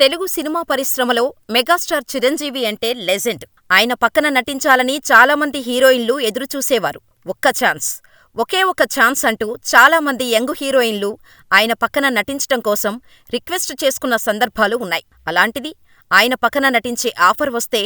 Telugu cinema పరిశ్రమలో megastar Chiranjeevi అంటే legend. ఆయన పక్కన నటించాలని చాలామంది హీరోయిన్లు ఎదురుచూసేవారు. ఒక్క ఛాన్స్, ఒకే ఒక్క ఛాన్స్ అంటూ చాలామంది యంగ్ హీరోయిన్లు ఆయన పక్కన నటించటం కోసం రిక్వెస్ట్ చేసుకున్న సందర్భాలు ఉన్నాయి. అలాంటిది ఆయన పక్కన నటించే ఆఫర్ వస్తే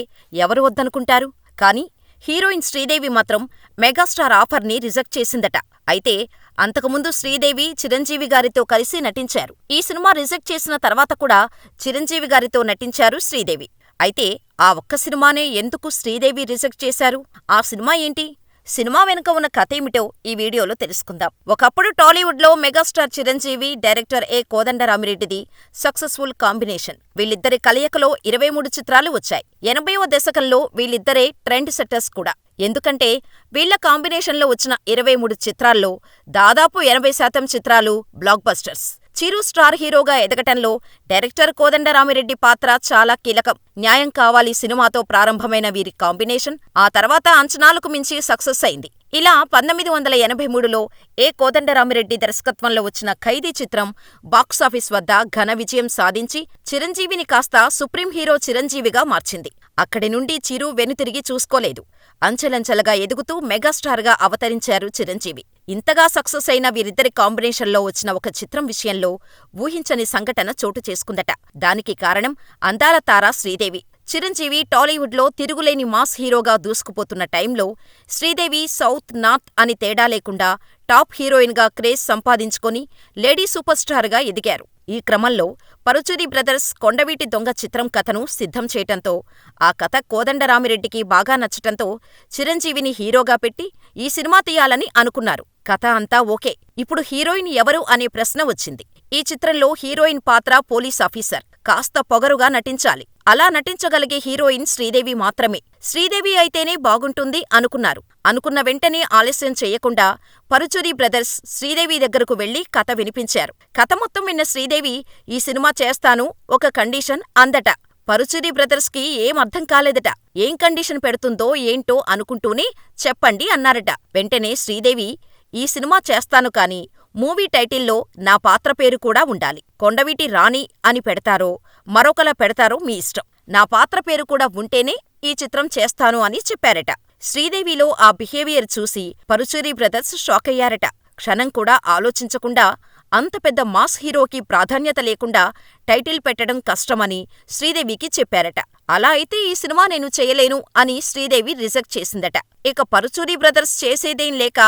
ఎవరు వద్దనుకుంటారు? కానీ హీరోయిన్ శ్రీదేవి మాత్రం మెగాస్టార్ ఆఫర్ని రిజెక్ట్ చేసిందట. అయితే అంతకుముందు శ్రీదేవి చిరంజీవి గారితో కలిసి నటించారు. ఈ సినిమా రిజెక్ట్ చేసిన తర్వాత కూడా చిరంజీవి గారితో నటించారు శ్రీదేవి. అయితే ఆ ఒక్క సినిమానే ఎందుకు శ్రీదేవి రిజెక్ట్ చేశారు? ఆ సినిమా ఏంటి? సినిమా వెనుక ఉన్న కథేమిటో ఈ వీడియోలో తెలుసుకుందాం. ఒకప్పుడు టాలీవుడ్లో మెగాస్టార్ చిరంజీవి, డైరెక్టర్ ఏ. కోదండరామిరెడ్డిది సక్సెస్ఫుల్ కాంబినేషన్. వీళ్ళిద్దరి కలయికలో ఇరవై మూడు చిత్రాలు వచ్చాయి. ఎనభైవ దశకంలో వీళ్ళిద్దరే ట్రెండ్ సెట్టర్స్ కూడా. ఎందుకంటే వీళ్ళ కాంబినేషన్లో వచ్చిన ఇరవై మూడు చిత్రాల్లో దాదాపు ఎనభై శాతం చిత్రాలు బ్లాక్ బస్టర్స్. చిరు స్టార్ హీరోగా ఎదగటంలో డైరెక్టర్ కోదండరామిరెడ్డి పాత్ర చాలా కీలకం. న్యాయం కావాలి సినిమాతో ప్రారంభమైన వీరి కాంబినేషన్ ఆ తర్వాత అంచనాలకు మించి సక్సెస్ అయింది. ఇలా పంతొమ్మిది వందల ఎనభై మూడులో ఏ. కోదండరామిరెడ్డి దర్శకత్వంలో వచ్చిన ఖైదీ చిత్రం బాక్సాఫీస్ వద్ద ఘన విజయం సాధించి చిరంజీవిని కాస్త సుప్రీం హీరో చిరంజీవిగా మార్చింది. అక్కడి నుండి చిరు వెనుతిరిగి చూసుకోలేదు. అంచెలంచెలుగా ఎదుగుతూ మెగాస్టార్గా అవతరించారు చిరంజీవి. ఇంతగా సక్సెస్ అయిన వీరిద్దరి కాంబినేషన్లో వచ్చిన ఒక చిత్రం విషయంలో ఊహించని సంఘటన చోటు చేసుకుందట. దానికి కారణం అందాల తార శ్రీదేవి. చిరంజీవి టాలీవుడ్లో తిరుగులేని మాస్ హీరోగా దూసుకుపోతున్న టైంలో శ్రీదేవి సౌత్, నార్త్ అని తేడా లేకుండా టాప్ హీరోయిన్గా క్రేజ్ సంపాదించుకొని లేడీ సూపర్ స్టార్గా ఎదిగారు. ఈ క్రమంలో పరుచూరి బ్రదర్స్ కొండవీటి దొంగ చిత్రం కథను సిద్ధం చేయటంతో ఆ కథ కోదండరామిరెడ్డికి బాగా నచ్చటంతో చిరంజీవిని హీరోగా పెట్టి ఈ సినిమా తీయాలని అనుకున్నారు. కథ అంతా ఓకే. ఇప్పుడు హీరోయిన్ ఎవరు అనే ప్రశ్న వచ్చింది. ఈ చిత్రంలో హీరోయిన్ పాత్ర పోలీస్ ఆఫీసర్. కాస్త పొగరుగా నటించాలి. అలా నటించగలిగే హీరోయిన్ శ్రీదేవి మాత్రమే. శ్రీదేవి అయితేనే బాగుంటుంది అనుకున్నారు. అనుకున్న వెంటనే ఆలస్యం చెయ్యకుండా పరుచూరి బ్రదర్స్ శ్రీదేవి దగ్గరకు వెళ్ళి కథ వినిపించారు. కథ మొత్తం విన్న శ్రీదేవి ఈ సినిమా చేస్తాను ఒక కండీషన్ అందట. పరుచూరి బ్రదర్స్కి ఏం అర్థం కాలేదట. ఏం కండీషన్ పెడుతుందో ఏంటో అనుకుంటూనే చెప్పండి అన్నారట. వెంటనే శ్రీదేవి ఈ సినిమా చేస్తాను కానీ మూవీ టైటిల్లో నా పాత్ర పేరు కూడా ఉండాలి. కొండవీటి రాణి అని పెడతారో, మరొకలా పెడతారో మీ ఇష్టం. నా పాత్ర పేరు కూడా ఉంటేనే ఈ చిత్రం చేస్తాను అని చెప్పారట. శ్రీదేవిలో ఆ బిహేవియర్ చూసి పరుచూరి బ్రదర్స్ షాకయ్యారట. క్షణం కూడా ఆలోచించకుండా అంత పెద్ద మాస్ హీరోకి ప్రాధాన్యత లేకుండా టైటిల్ పెట్టడం కష్టమని శ్రీదేవికి చెప్పారట. అలా అయితే ఈ సినిమా నేను చేయలేను అని శ్రీదేవి రిజెక్ట్ చేసిందట. ఇక పరుచూరి బ్రదర్స్ చేసేదేం లేక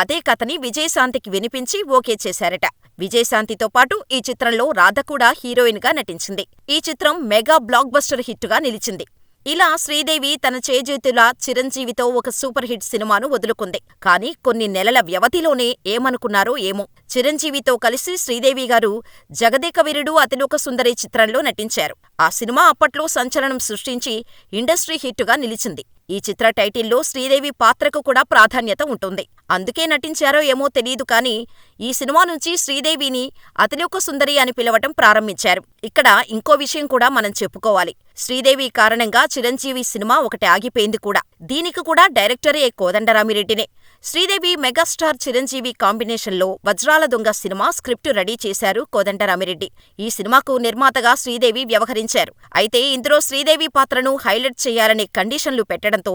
అదే కథని విజయశాంతికి వినిపించి ఓకే చేశారట. విజయశాంతితో పాటు ఈ చిత్రంలో రాధ కూడా హీరోయిన్గా నటించింది. ఈ చిత్రం మెగా బ్లాక్ బస్టర్ హిట్టుగా నిలిచింది. ఇలా శ్రీదేవి తన చేజేతుల చిరంజీవితో ఒక సూపర్ హిట్ సినిమాను వదులుకుంది. కానీ కొన్ని నెలల వ్యవధిలోనే ఏమనుకున్నారో ఏమో చిరంజీవితో కలిసి శ్రీదేవి గారు జగదేక వీరుడు అతిలోక సుందరి చిత్రంలో నటించారు. ఆ సినిమా అప్పట్లో సంచలనం సృష్టించి ఇండస్ట్రీ హిట్టుగా నిలిచింది. ఈ చిత్ర టైటిల్లో శ్రీదేవి పాత్రకు కూడా ప్రాధాన్యత ఉంటుంది. అందుకే నటించారో ఏమో తెలీదు కానీ ఈ సినిమా నుంచి శ్రీదేవిని అతిలోక సుందరి అని పిలవటం ప్రారంభించారు. ఇక్కడ ఇంకో విషయం కూడా మనం చెప్పుకోవాలి. శ్రీదేవి కారణంగా చిరంజీవి సినిమా ఒకటి ఆగిపోయింది కూడా. దీనికి కూడా డైరెక్టరే కోదండరామిరెడ్డినే. శ్రీదేవి మెగాస్టార్ చిరంజీవి కాంబినేషన్లో వజ్రాల దొంగ సినిమా స్క్రిప్టు రెడీ చేశారు కోదండరామిరెడ్డి. ఈ సినిమాకు నిర్మాతగా శ్రీదేవి వ్యవహరించారు. అయితే ఇందులో శ్రీదేవి పాత్రను హైలైట్ చేయాలనే కండిషన్లు పెట్టడంతో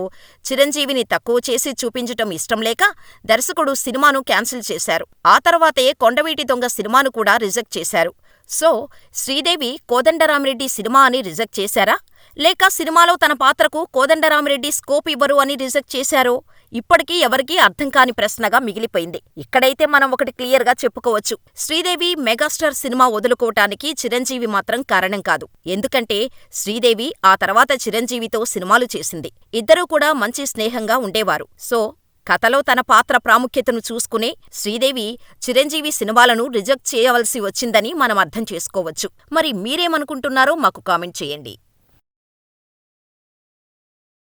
చిరంజీవిని తక్కువ చేసి చూపించటం ఇష్టం లేక దర్శకుడు సినిమాను క్యాన్సిల్ చేశారు. ఆ తర్వాతే కొండవీటి దొంగ సినిమాను కూడా రిజెక్ట్ చేశారు. సో శ్రీదేవి కోదండరామిరెడ్డి సినిమా అని రిజెక్ట్ చేశారా? లేక సినిమాలో తన పాత్రకు కోదండరామిరెడ్డి స్కోప్ ఇవ్వరు అని రిజెక్ట్ చేశారో ఇప్పటికీ ఎవరికీ అర్థం కాని ప్రశ్నగా మిగిలిపోయింది. ఇక్కడైతే మనం ఒకటి క్లియర్గా చెప్పుకోవచ్చు. శ్రీదేవి మెగాస్టార్ సినిమా వదులుకోవటానికి చిరంజీవి మాత్రం కారణం కాదు. ఎందుకంటే శ్రీదేవి ఆ తర్వాత చిరంజీవితో సినిమాలు చేసింది. ఇద్దరూ కూడా మంచి స్నేహంగా ఉండేవారు. సో కథలో తన పాత్ర ప్రాముఖ్యతను చూసుకునే శ్రీదేవి చిరంజీవి సినిమాలను రిజెక్ట్ చేయవలసి వచ్చిందని మనం అర్థం చేసుకోవచ్చు. మరి మీరేమనుకుంటున్నారో మాకు కామెంట్ చేయండి.